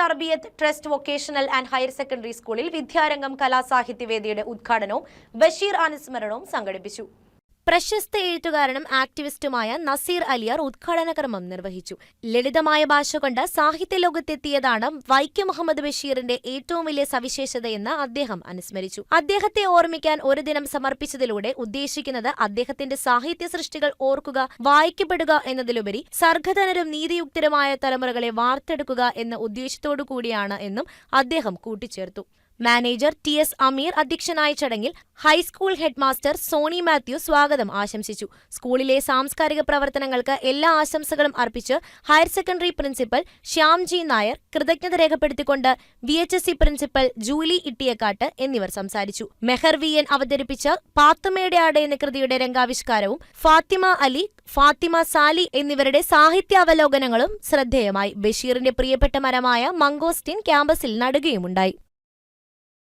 Tarbiyath trust vocational and higher secondary സ്കൂളിൽ വിദ്യാരംഗം കലാസാഹിത്യവേദിയുടെ ഉദ്ഘാടനവും ബഷീർ അനുസ്മരണവും സംഘടിപ്പിച്ചു. പ്രശസ്ത എഴുത്തുകാരനും ആക്ടിവിസ്റ്റുമായ നസീർ അലിയാർ ഉദ്ഘാടന കർമ്മം നിർവഹിച്ചു. ലളിതമായ ഭാഷ കൊണ്ട് സാഹിത്യ ലോകത്തെത്തിയതാണ് വൈക്കം മുഹമ്മദ് ബഷീറിന്റെ ഏറ്റവും വലിയ സവിശേഷതയെന്ന് അദ്ദേഹം അനുസ്മരിച്ചു. അദ്ദേഹത്തെ ഓർമ്മിക്കാൻ ഒരു ദിനം സമർപ്പിച്ചതിലൂടെ ഉദ്ദേശിക്കുന്നത് അദ്ദേഹത്തിന്റെ സാഹിത്യ സൃഷ്ടികൾ ഓർക്കുക വായിക്കപ്പെടുക എന്നതിലുപരി സർഗധനരും നീതിയുക്തരുമായ തലമുറകളെ വാർത്തെടുക്കുക എന്ന ഉദ്ദേശത്തോടു കൂടിയാണ് എന്നും അദ്ദേഹം കൂട്ടിച്ചേർത്തു. മാനേജർ ടി എസ് അമീർ അധ്യക്ഷനായ ചടങ്ങിൽ ഹൈസ്കൂൾ ഹെഡ്മാസ്റ്റർ സോണി മാത്യു സ്വാഗതം ആശംസിച്ചു. സ്കൂളിലെ സാംസ്കാരിക പ്രവർത്തനങ്ങൾക്ക് എല്ലാ ആശംസകളും അർപ്പിച്ച് higher secondary principal Shyamji Nair കൃതജ്ഞത രേഖപ്പെടുത്തിക്കൊണ്ട് V H S C principal Julie Ittiyakkattu എന്നിവർ സംസാരിച്ചു. മെഹർ വി എൻ അവതരിപ്പിച്ച പാത്തുമയുടെ ആട് എന്ന കൃതിയുടെ രംഗാവിഷ്കാരവും ഫാത്തിമ അലി ഫാത്തിമ സാലി എന്നിവരുടെ സാഹിത്യാവലോകനങ്ങളും ശ്രദ്ധേയമായി. ബഷീറിന്റെ പ്രിയപ്പെട്ട മരമായ മംഗോസ്റ്റിൻ ക്യാമ്പസിൽ നടുകയുമുണ്ടായി.